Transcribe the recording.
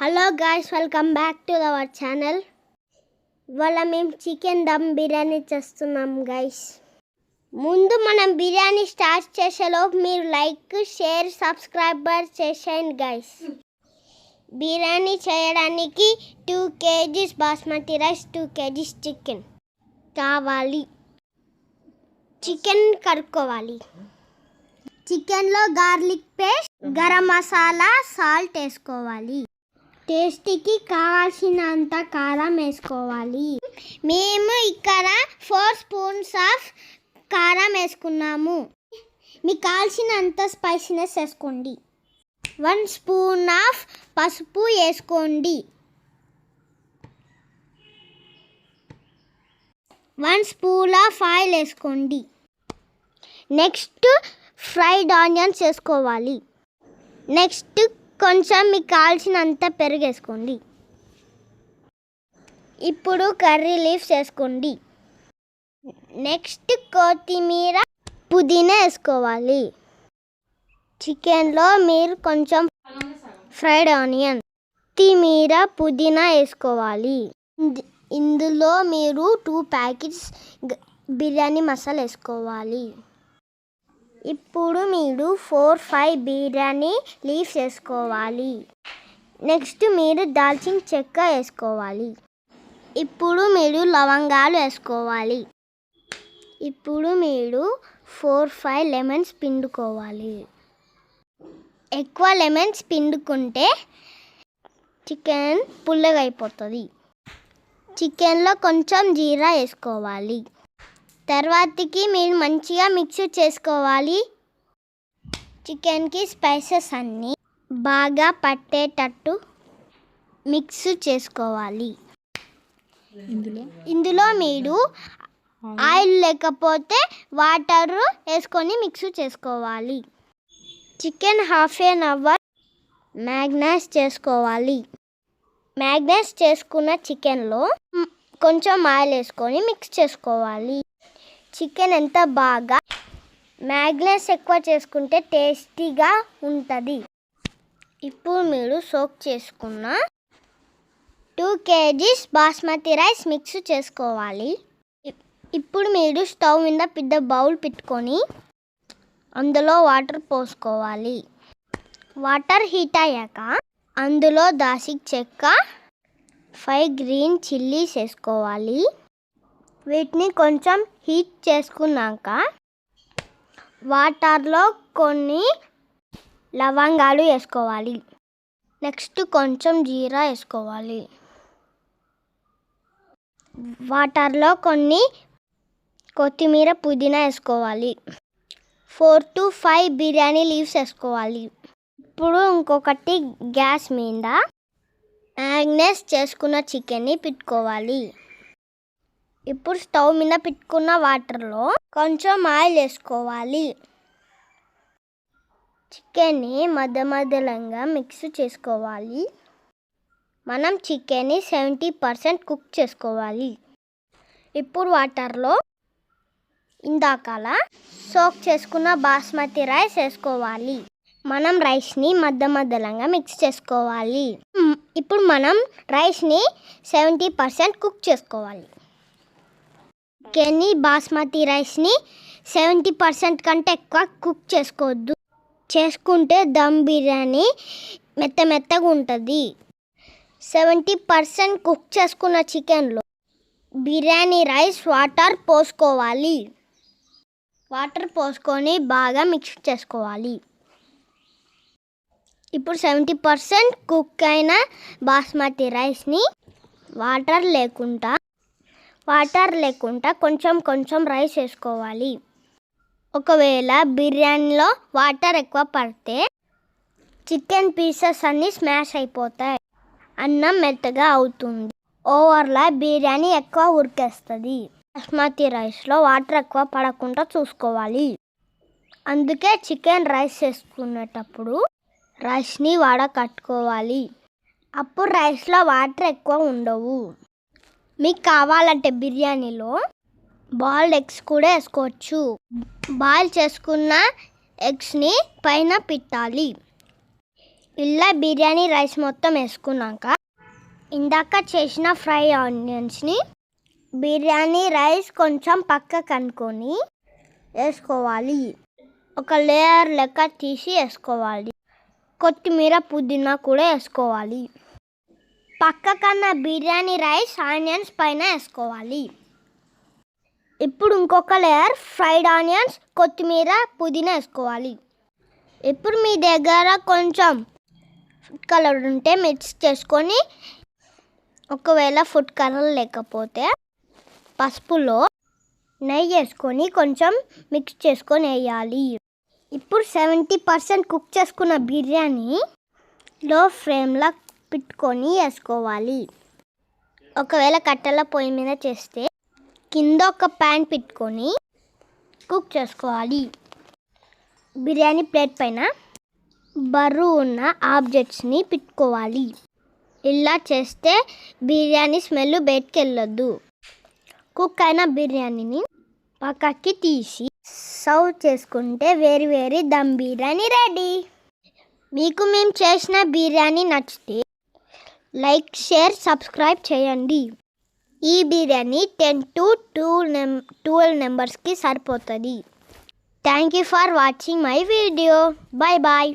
Hello guys welcome back to our channel ఇవాళ మేము chicken dum biryani చేస్తున్నాం గైస్ ముందు మనం బిర్యానీ స్టార్ట్ చేసేలోపు మీరు లైక్ షేర్ సబ్స్క్రైబర్ చేసేయండి గైస్ బిర్యానీ చేయడానికి two KGs basmati rice two KGs chicken కావాలి. చికెన్ కడుక్కోవాలి చికెన్లో garlic paste garam masala salt వేసుకోవాలి. టేస్టీకి కావాల్సినంత కారం వేసుకోవాలి. మేము ఇక్కడ ఫోర్ స్పూన్స్ ఆఫ్ కారం వేసుకున్నాము. మీకు కావాల్సినంత స్పైసీనెస్ వేసుకోండి. వన్ స్పూన్ ఆఫ్ పసుపు వేసుకోండి. వన్ స్పూన్ ఆఫ్ ఆయిల్ వేసుకోండి. నెక్స్ట్ ఫ్రైడ్ ఆనియన్స్ వేసుకోవాలి. నెక్స్ట్ కొంచెం మీకు కావాల్సినంత పెరుగు వేసుకోండి ఇప్పుడు కర్రీ లీవ్స్ వేసుకోండి నెక్స్ట్ కొత్తిమీర పుదీనా వేసుకోవాలి. చికెన్లో మీరు కొంచెం ఫ్రైడ్ ఆనియన్ కొత్తిమీర పుదీనా వేసుకోవాలి. ఇందులో మీరు టూ ప్యాకెట్స్ బిర్యానీ మసాలా వేసుకోవాలి. ఇప్పుడు మీరు ఫోర్ ఫైవ్ బిర్యానీ లీవ్స్ వేసుకోవాలి నెక్స్ట్ మీరు దాల్చిన చెక్క వేసుకోవాలి. ఇప్పుడు మీరు లవంగాలు వేసుకోవాలి. ఇప్పుడు మీరు ఫోర్ ఫైవ్ లెమన్స్ పిండుకోవాలి. ఎక్కువ లెమన్స్ పిండుకుంటే చికెన్ పుల్లగా అయిపోతుంది చికెన్లో కొంచెం జీరా వేసుకోవాలి. తర్వాతకి మీరు మంచిగా మిక్స్ చేసుకోవాలి. చికెన్కి స్పైసెస్ అన్నీ బాగా పట్టేటట్టు మిక్స్ చేసుకోవాలి. ఇందులో? ఇందులో మీరు ఆయిల్ లేకపోతే వాటర్ వేసుకొని మిక్స్ చేసుకోవాలి. చికెన్ హాఫ్ ఎన్ అవర్ మ్యాగ్నైజ్ చేసుకోవాలి. మ్యాగ్నైజ్ చేసుకున్న చికెన్లో కొంచెం ఆయిల్ వేసుకొని మిక్స్ చేసుకోవాలి. చికెన్ ఎంత బాగా? మ్యాగ్నెస్ ఎక్కువ చేసుకుంటే టేస్టీగా ఉంటుంది. ఇప్పుడు మీరు సోక్ చేసుకున్న two KGs basmati rice mix చేసుకోవాలి. ఇప్పుడు మీరు స్టవ్ మీద పెద్ద బౌల్ పెట్టుకొని అందులో వాటర్ పోసుకోవాలి. వాటర్ హీట్ అయ్యాక అందులో దాసి చెక్క ఫైవ్ గ్రీన్ చిల్లీస్ వేసుకోవాలి. వీటిని కొంచెం హీట్ చేసుకున్నాక వాటర్లో కొన్ని లవంగాలు వేసుకోవాలి. నెక్స్ట్ కొంచెం జీరా వేసుకోవాలి. వాటర్లో కొన్ని కొత్తిమీర పుదీనా వేసుకోవాలి. Four to five biryani leaves వేసుకోవాలి. ఇప్పుడు ఇంకొకటి గ్యాస్ మీద మ్యాగ్నెస్ చేసుకున్న చికెన్ని పెట్టుకోవాలి. ఇప్పుడు స్టవ్ మీద పెట్టుకున్న వాటర్లో కొంచెం ఆయిల్ వేసుకోవాలి. చికెన్ని మధ్య మధ్యలంగా మిక్స్ చేసుకోవాలి. మనం చికెన్ని సెవెంటీ పర్సెంట్ కుక్ చేసుకోవాలి. ఇప్పుడు వాటర్లో ఇందాకల సోక్ చేసుకున్న బాస్మతి రైస్ వేసుకోవాలి. మనం రైస్ని మధ్య మధ్యలంగా మిక్స్ చేసుకోవాలి. ఇప్పుడు మనం రైస్ని సెవెంటీ పర్సెంట్ కుక్ చేసుకోవాలి. చికెన్ని బాస్మతి రైస్ని సెవెంటీ పర్సెంట్ కంటే ఎక్కువ కుక్ చేసుకోవద్దు. చేసుకుంటే దమ్ బిర్యానీ మెత్త మెత్తగా ఉంటుంది. సెవెంటీ పర్సెంట్ కుక్ చేసుకున్న చికెన్లో బిర్యానీ రైస్ వాటర్ పోసుకోవాలి. వాటర్ పోసుకొని బాగా మిక్స్ చేసుకోవాలి. ఇప్పుడు సెవెంటీ పర్సెంట్ కుక్ అయిన బాస్మతి రైస్ని వాటర్ లేకుండా వాటర్ లేకుండా కొంచెం కొంచెం రైస్ వేసుకోవాలి. ఒకవేళ బిర్యానీలో వాటర్ ఎక్కువ పడితే చికెన్ పీసెస్ అన్నీ స్మాష్ అయిపోతాయి. అన్నం మెత్తగా అవుతుంది. ఓవర్లా బిర్యానీ ఎక్కువ ఉరికేస్తుంది. బాస్మతి రైస్లో వాటర్ ఎక్కువ పడకుండా చూసుకోవాలి. అందుకే చికెన్ రైస్ వేసుకునేటప్పుడు రైస్ని వడకట్టుకోవాలి. అప్పుడు రైస్లో వాటర్ ఎక్కువ ఉండవు. మీకు కావాలంటే బిర్యానీలో బాయిల్డ్ ఎగ్స్ కూడా వేసుకోవచ్చు. బాయిల్ చేసుకున్న ఎగ్స్ని పైన పెట్టాలి. ఇలా బిర్యానీ రైస్ మొత్తం వేసుకున్నాక ఇందాక చేసిన ఫ్రై ఆనియన్స్ని బిర్యానీ రైస్ కొంచెం పక్కకు అనుకొని వేసుకోవాలి. ఒక లేయర్ లెక్క తీసి వేసుకోవాలి. కొత్తిమీర పుదీనా కూడా వేసుకోవాలి. పక్క కన్నా బిర్యానీ రైస్ ఆనియన్స్ పైన వేసుకోవాలి. ఇప్పుడు ఇంకొక లేయర్ ఫ్రైడ్ ఆనియన్స్ కొత్తిమీర పుదీనా వేసుకోవాలి. ఇప్పుడు మీ దగ్గర కొంచెం ఫుడ్ కలర్ ఉంటే మిక్స్ చేసుకొని ఒకవేళ ఫుడ్ కలర్ లేకపోతే పసుపులో నెయ్యి వేసుకొని కొంచెం మిక్స్ చేసుకొని వేయాలి. ఇప్పుడు సెవెంటీ పర్సెంట్ కుక్ చేసుకున్న బిర్యానీ లో ఫ్లేమ్లో పెట్టుకొని వేసుకోవాలి. ఒకవేళ కట్టెల పొయ్యి మీద చేస్తే కింద ఒక ప్యాన్ పెట్టుకొని కుక్ చేసుకోవాలి. బిర్యానీ ప్లేట్ పైన బరువు ఉన్న ఆబ్జెక్ట్స్ని పెట్టుకోవాలి. ఇలా చేస్తే బిర్యానీ స్మెల్ బయటకు వెళ్ళొద్దు. కుక్ అయిన బిర్యానీని పక్కకి తీసి సర్వ్ చేసుకుంటే వేరి వేరు దమ్ బిర్యానీ రెడీ. మీకు మేము చేసిన బిర్యానీ నచ్చితే లైక్ షేర్ సబ్స్క్రైబ్ చేయండి. ఈ బిర్యానీ టెన్ టు టూ నెం ట్వెల్వ్ నెంబర్స్కి సరిపోతుంది. Thank you for watching my video. Bye bye.